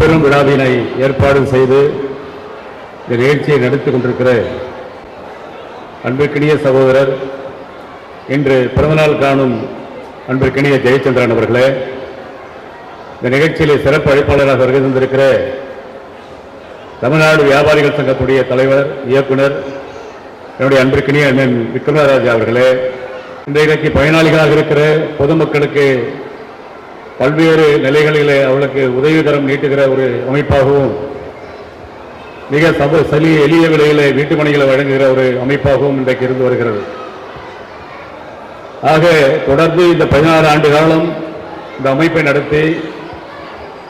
முப்பெரும் விழாவினை ஏற்பாடு செய்து இந்த நிகழ்ச்சியை நடத்தி கொண்டிருக்கிற அன்பிற்கினிய சகோதரர் இன்று பிறந்தநாள் காணும் அன்பிற்கினிய ஜெயச்சந்திரன் அவர்களே இந்த நிகழ்ச்சியிலே சிறப்பு அழைப்பாளராக வருகை தந்திருக்கிற தமிழ்நாடு வியாபாரிகள் சங்கத்துடைய தலைவர் இயக்குனர் என்னுடைய அன்பிற்கினிய அண்ணன் விக்ரமராஜா அவர்களே இன்றைக்கு பயனாளிகளாக இருக்கிற பொதுமக்களுக்கு பல்வேறு நிலைகளிலே அவளுக்கு உதவிகரம் நீட்டுகிற ஒரு அமைப்பாகவும் மிக சப சலி எளிய விலையிலே வீட்டு மனைகளை வழங்குகிற ஒரு அமைப்பாகவும் இன்றைக்கு இருந்து வருகிறது. ஆக தொடர்ந்து இந்த பதினாறு ஆண்டு காலம் இந்த அமைப்பை நடத்தி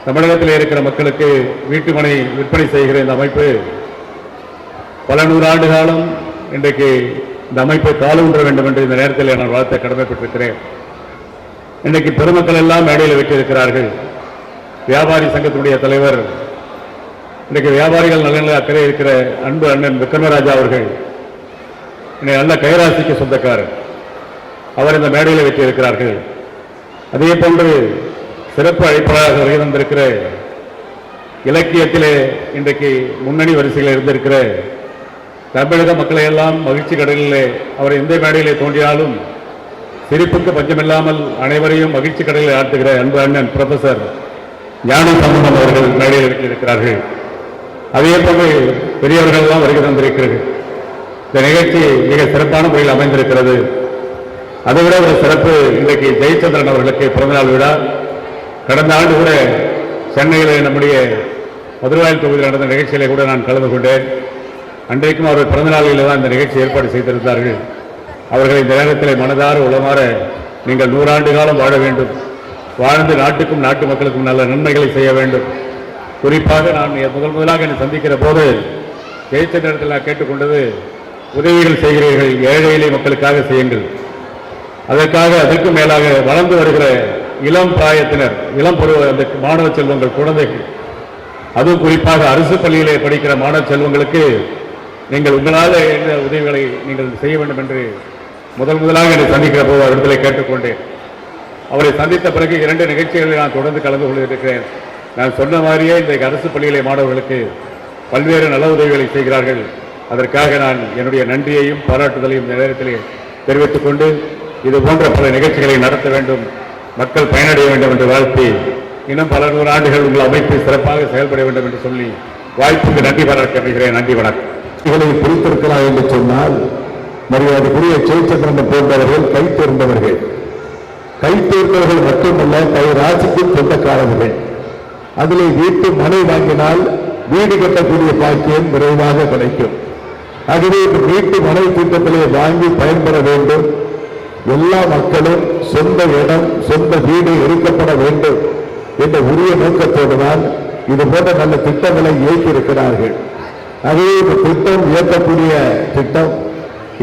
தமிழகத்தில் இருக்கிற மக்களுக்கு வீட்டுமனை விற்பனை செய்கிற இந்த அமைப்பு பல நூறு ஆண்டு காலம் இன்றைக்கு இந்த அமைப்பை காலூன்ற வேண்டும் என்று இந்த நேரத்தில் நான் வாழ்த்த கடமைப்பட்டிருக்கிறேன். இன்றைக்கு பெருமக்கள் எல்லாம் மேடையில் வைத்திருக்கிறார்கள் வியாபாரி சங்கத்தினுடைய தலைவர் இன்றைக்கு வியாபாரிகள் நலனில் அக்கறை இருக்கிற அன்பு அண்ணன் விக்ரமராஜா அவர்கள் இன்னைக்கு நல்ல கைராசிக்கு சொந்தக்காரர். அவர் இந்த மேடையில் வைத்திருக்கிறார்கள் அதே போன்று சிறப்பு அழைப்பாளராக வருகை இலக்கியத்திலே இன்றைக்கு முன்னணி வரிசையில் இருந்திருக்கிற தமிழக மக்களை எல்லாம் மகிழ்ச்சி கடலிலே அவர் எந்த மேடையிலே தோன்றினாலும் சிரிப்புக்கு பஞ்சமில்லாமல் அனைவரையும் மகிழ்ச்சி கடலில் ஆட்டுகிற அன்பு அண்ணன் ப்ரொஃபசர் ஞான சம்பந்தம் அவர்கள் மேடையில் இருக்கிறார்கள். அதே போன்று பெரியவர்கள் எல்லாம் வருகை தந்திருக்கிறார்கள் இந்த நிகழ்ச்சி மிக சிறப்பான முறையில் அமைந்திருக்கிறது. அதை விட ஒரு சிறப்பு இன்றைக்கு ஜெயச்சந்திரன் அவர்களுக்கு பிறந்தநாள் விழா. கடந்த ஆண்டு கூட சென்னையில் நம்முடைய மதுரவாயில் தொகுதியில் நடந்த நிகழ்ச்சியிலே கூட நான் கலந்து கொண்டேன். அன்றைக்கும் அவர்கள் பிறந்த நாளில் தான் இந்த நிகழ்ச்சி ஏற்பாடு செய்திருந்தார்கள். அவர்களை இந்த நேரத்தில் மனதார உளமாற நீங்கள் நூறாண்டு காலம் வாழ வேண்டும். வாழ்ந்து நாட்டுக்கும் நாட்டு மக்களுக்கும் நல்ல நன்மைகளை செய்ய வேண்டும். குறிப்பாக நான் முதல் முதலாக என்னை சந்திக்கிற போது ஜெயிச்ச நேரத்தில் நான் கேட்டுக்கொண்டது உதவிகள் செய்கிறீர்கள் ஏழை எளிய மக்களுக்காக செய்யுங்கள். அதற்காக அதற்கு மேலாக வளர்ந்து வருகிற இளம் பிராயத்தினர் இளம் பருவ அந்த மாணவ செல்வங்கள் குழந்தைகள். அதுவும் குறிப்பாக அரசு பள்ளியிலே படிக்கிற மாணவ செல்வங்களுக்கு நீங்கள் உங்களால் என்ன உதவிகளை நீங்கள் செய்ய வேண்டும் என்று முதல் முதலாக என்னை சந்திக்கிற போது அவரிடத்தில் கேட்டுக்கொண்டேன் அவரை சந்தித்த பிறகு இரண்டு நிகழ்ச்சிகளில் நான் தொடர்ந்து கலந்து கொண்டிருக்கிறேன். நான் சொன்ன மாதிரியே இன்றைக்கு அரசு பள்ளிகளை மாணவர்களுக்கு பல்வேறு நல உதவிகளை செய்கிறார்கள். அதற்காக நான் என்னுடைய நன்றியையும் பாராட்டுதலையும் இந்த நேரத்திலே தெரிவித்துக் கொண்டு இது போன்ற பல நிகழ்ச்சிகளை நடத்த வேண்டும் மக்கள் பயனடைய வேண்டும் என்று வாழ்த்தி இன்னும் பல நூறு ஆண்டுகள் உங்கள் அமைப்பு சிறப்பாக செயல்பட வேண்டும் என்று சொல்லி வாய்ப்புக்கு நன்றி பாராட்டுகிறேன் நன்றி வணக்கம். இவளை பிரித்திருக்கலாம் என்று சொன்னால் மரியாதைக்குரிய ஜெயச்சந்திரன் போன்றவர்கள் கை தேர்ந்தவர்கள். கை தேர்ந்தவர்கள் மட்டுமல்ல கை ராசிக்கும் சொந்தக்காரர்கள். அதிலே வீட்டு மனை வாங்கினால் வீடு கட்டக்கூடிய பாக்கியம் விரைவாக கிடைக்கும். ஆகவே வீட்டு மனை திட்டத்திலே வாங்கி பயன்பெற வேண்டும். எல்லா மக்களும் சொந்த இடம் சொந்த வீடு எடுக்கப்பட வேண்டும் என்ற உரிய நோக்கத்தோடு தான் இது போன்ற நல்ல திட்டங்களை இயக்கியிருக்கிறார்கள். ஆகவே இந்த திட்டம் இயக்கக்கூடிய திட்டம்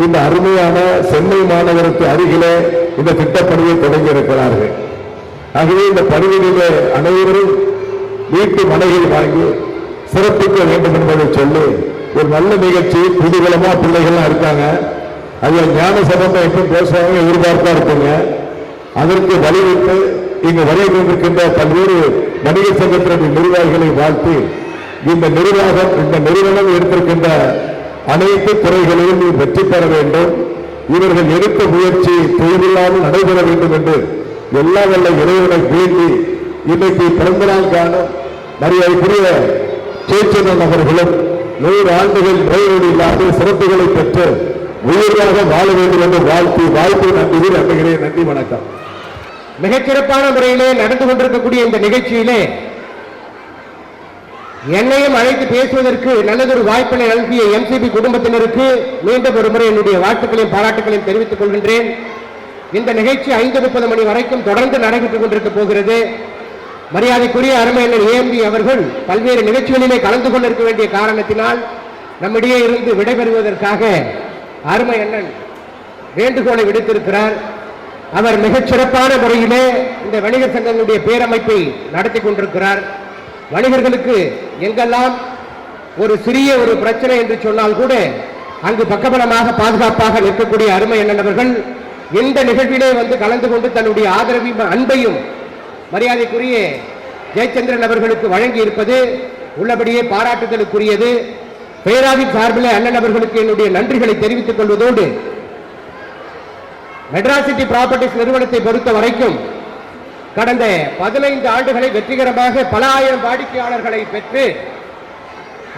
இந்த அருமையான சென்னை மாநகருக்கு அருகிலே இந்த திட்டப்பணியை தொடங்கி இருக்கிறார்கள். ஆகவே இந்த பணிகளிலே அனைவரும் வீட்டு மனைகள் வாங்கி சிறப்பிக்க வேண்டும் என்பதை சொல்லி ஒரு நல்ல நிகழ்ச்சி குதூகலமா பிள்ளைகள்லாம் இருக்காங்க. அது ஞான சம்பந்தம் எப்படி பேசுவாங்க எதிர்பார்த்தா இருப்பீங்க அதற்கு வலியுறுத்து இங்கு வருகை கொண்டிருக்கின்ற பல்வேறு வணிக சங்கத்தினுடைய நிர்வாகிகளை வாழ்த்தி இந்த நிர்வாகம் இந்த நிறுவனம் எடுத்திருக்கின்ற அனைத்து துறைகளிலும் நீ வெற்றி பெற வேண்டும். இவர்கள் எடுத்த முயற்சி தொழிலில்லாமல் நடைபெற வேண்டும் என்று எல்லா வல்ல இறைவனை வேண்டி இன்றைக்கு பிறந்த நாள் காணும் மரியாதைக்குரிய சேச்சனன் அவர்களும் நூறு ஆண்டுகள் நோயோடு இல்லாத சிறப்புகளை பெற்று உயிராக வாழ வேண்டும் என்று வாழ்த்தி வாழ்த்து நன்றி நம்புகிறேன் நன்றி வணக்கம். மிகச்சிறப்பான முறையிலே நடந்து கொண்டிருக்கக்கூடிய இந்த நிகழ்ச்சியிலே என்னையும் அழைத்து பேசுவதற்கு நல்லதொரு வாய்ப்பினை நல்கிய எம்சிபி குடும்பத்தினருக்கு மீண்டும் ஒரு முறை என்னுடைய வாழ்த்துக்களையும் பாராட்டுகளையும் தெரிவித்துக் கொள்கின்றேன். இந்த நிகழ்ச்சி ஐந்து முப்பது மணி வரைக்கும் தொடர்ந்து நடைபெற்றுக் கொண்டிருக்க போகிறது. மரியாதைக்குரிய அருமையண்ணன் ஏஎம்பி அவர்கள் பல்வேறு நிகழ்ச்சிகளிலே கலந்து கொண்டிருக்க வேண்டிய காரணத்தினால் நம்மிடையே இருந்து விடைபெறுவதற்காக அருமை அண்ணன் வேண்டுகோளை விடுத்திருக்கிறார். அவர் மிகச் சிறப்பான முறையிலே இந்த வணிக சங்கங்களுடைய பேரமைப்பை நடத்தி கொண்டிருக்கிறார். வணிகர்களுக்கு எங்கெல்லாம் ஒரு சிறிய ஒரு பிரச்சனை என்று சொன்னால் கூட அங்கு பக்கபலமாக பாதுகாப்பாக நிற்கக்கூடிய அருமை அண்ணன் இந்த நிகழ்விலே வந்து கலந்து கொண்டு தன்னுடைய ஆதரவையும் அன்பையும் மரியாதைக்குரிய ஜெயச்சந்திரன் அவர்களுக்கு வழங்கி இருப்பது உள்ளபடியே பாராட்டுதலுக்குரியது. பேராவின் சார்பில் அண்ணன் அவர்களுக்கு என்னுடைய நன்றிகளை தெரிவித்துக் கொள்வதோடு மெட்ராசிட்டி ப்ராப்பர்ட்டிஸ் நிறுவனத்தை பொறுத்த வரைக்கும் கடந்த பதினைந்து ஆண்டுகளை வெற்றிகரமாக பல ஆயிரம் வாடிக்கையாளர்களை பெற்று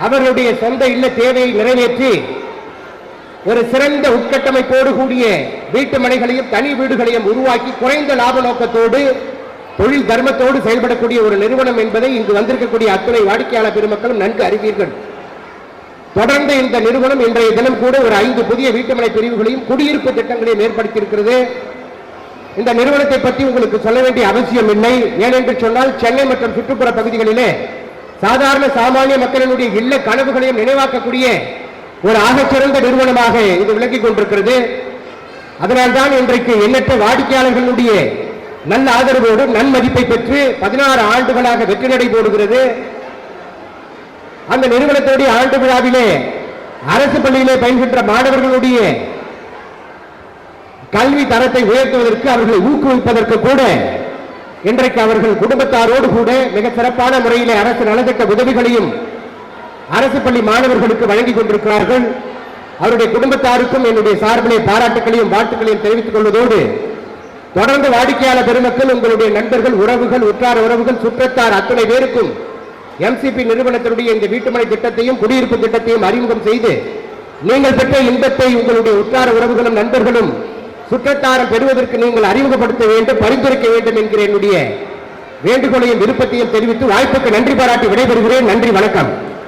அவர்களுடைய சொந்த இல்ல தேவையை நிறைவேற்றி ஒரு சிறந்த உட்கட்டமைப்போடு கூடிய வீட்டு மனைகளையும் தனி வீடுகளையும் உருவாக்கி குறைந்த லாப நோக்கத்தோடு தொழில் தர்மத்தோடு செயல்படக்கூடிய ஒரு நிறுவனம் என்பதை இங்கு வந்திருக்கக்கூடிய அத்துணை வாடிக்கையாளர் பெருமக்களும் நன்கு அறிவீர்கள். தொடர்ந்து இந்த நிறுவனம் இன்றைய தினம் கூட ஒரு ஐந்து புதிய வீட்டுமனை பிரிவுகளையும் குடியிருப்பு திட்டங்களையும் ஏற்படுத்தியிருக்கிறது. இந்த நிறுவனத்தை பற்றி உங்களுக்கு சொல்ல வேண்டிய அவசியம் இல்லை ஏனென்று சொன்னால் சென்னை மற்றும் சுற்றுப்புற பகுதிகளிலே சாதாரண சாமானிய மக்களினுடைய இல்ல கனவுகளையும் நினைவாக்கக்கூடிய ஒரு ஆகச்சிறந்த நிறுவனமாக இது விளங்கிக் கொண்டிருக்கிறது. அதனால்தான் இன்றைக்கு எண்ணற்ற வாடிக்கையாளர்களுடைய நல்ல ஆதரவோடு நன்மதிப்பை பெற்று பதினாறு ஆண்டுகளாக வெற்றி நடை போடுகிறது. அந்த நிறுவனத்துடைய ஆண்டு விழாவிலே அரசு பள்ளியிலே பயில்கின்ற மாணவர்களுடைய கல்வி தரத்தை உயர்த்துவதற்கு அவர்களை ஊக்குவிப்பதற்கு கூட இன்றைக்கு அவர்கள் குடும்பத்தாரோடு கூட மிக சிறப்பான முறையிலே அரசு நலத்திட்ட உதவிகளையும் அரசு பள்ளி மாணவர்களுக்கு வழங்கிக் கொண்டிருக்கிறார்கள். அவருடைய குடும்பத்தாருக்கும் என்னுடைய சார்பிலே பாராட்டுகளையும் வாழ்த்துக்களையும் தெரிவித்துக் கொள்வதோடு தொடர்ந்து வாடிக்கையாளர் பெருமக்கள் உங்களுடைய நண்பர்கள் உறவுகள் உற்றார் உறவுகள் சுற்றத்தார் அத்தனை பேருக்கும் எம்சிபி நிறுவனத்தினுடைய இந்த வீட்டுமனை திட்டத்தையும் குடியிருப்பு திட்டத்தையும் அறிமுகம் செய்து நீங்கள் பெற்ற இன்பத்தை உங்களுடைய உற்றார உறவுகளும் நண்பர்களும் சுற்றத்தாரம் பெறுவதற்கு நீங்கள் அறிமுகப்படுத்த வேண்டும் பரிந்துரைக்க வேண்டும் என்கிற என்னுடைய வேண்டுகோளையும் விருப்பத்தையும் தெரிவித்து வாய்ப்புக்கு நன்றி பாராட்டி விடைபெறுகிறேன். நன்றி வணக்கம்.